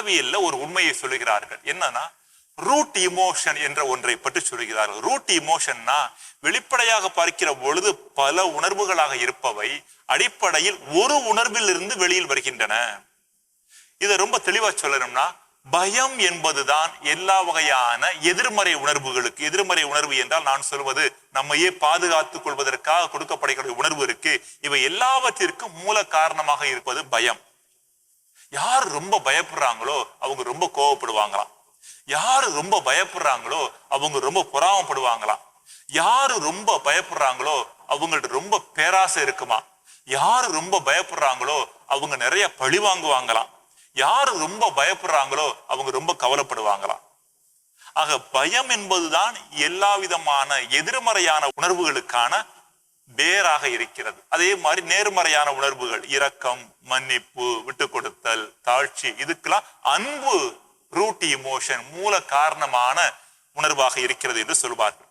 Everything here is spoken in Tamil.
உளவியல்ல ஒரு உண்மையை சொல்லுகிறார்கள். என்னன்னா ரூட் இமோஷன் என்ற ஒன்றை பற்றி சொல்கிறார்கள் ரூட் இமோஷன்னா வெளிப்படையாக பார்க்கிற பொழுது பல உணர்வுகளாக இருப்பவை அடிப்படையில் ஒரு உணர்வில் இருந்து வெளியில் வருகின்றன. இதை ரொம்ப தெளிவா சொல்லணும்னா பயம் என்பதுதான் எல்லா வகையான எதிர்மறை உணர்வுகளுக்கு எதிர்மறை உணர்வு என்றால் நான் சொல்வது நம்மையே பாதுகாத்துக் கொள்வதற்காக கொடுக்கப்படுகிற உணர்வு இருக்கு. இவை எல்லாவற்றிற்கும் மூல காரணமாக இருப்பது பயம். யார் ரொம்ப பயப்படுறாங்களோ அவங்க ரொம்ப கோவப்படுவாங்களாம். யாரு ரொம்ப பயப்படுறாங்களோ அவங்க ரொம்ப பொறாமப்படுவாங்களாம். யாரு ரொம்ப பயப்படுறாங்களோ அவங்கள்ட்ட ரொம்ப பேராசை இருக்குமா. யாரு ரொம்ப பயப்படுறாங்களோ அவங்க நிறைய பழி வாங்குவாங்களாம். யாரு ரொம்ப பயப்படுறாங்களோ அவங்க ரொம்ப கவலைப்படுவாங்களாம். ஆக பயம் என்பதுதான் எல்லா விதமான எதிர்மறையான உணர்வுகளுக்கான வேறாக இருக்கிறது. அதே மாதிரி நேர்மறையான உணர்வுகள் இரக்கம் மன்னிப்பு விட்டு கொடுத்தல் தாழ்ச்சி இதுக்கெல்லாம் அன்பு ரூட் இமோஷன் மூல காரணமான உணர்வாக இருக்கிறது என்று சொல்வார்கள்.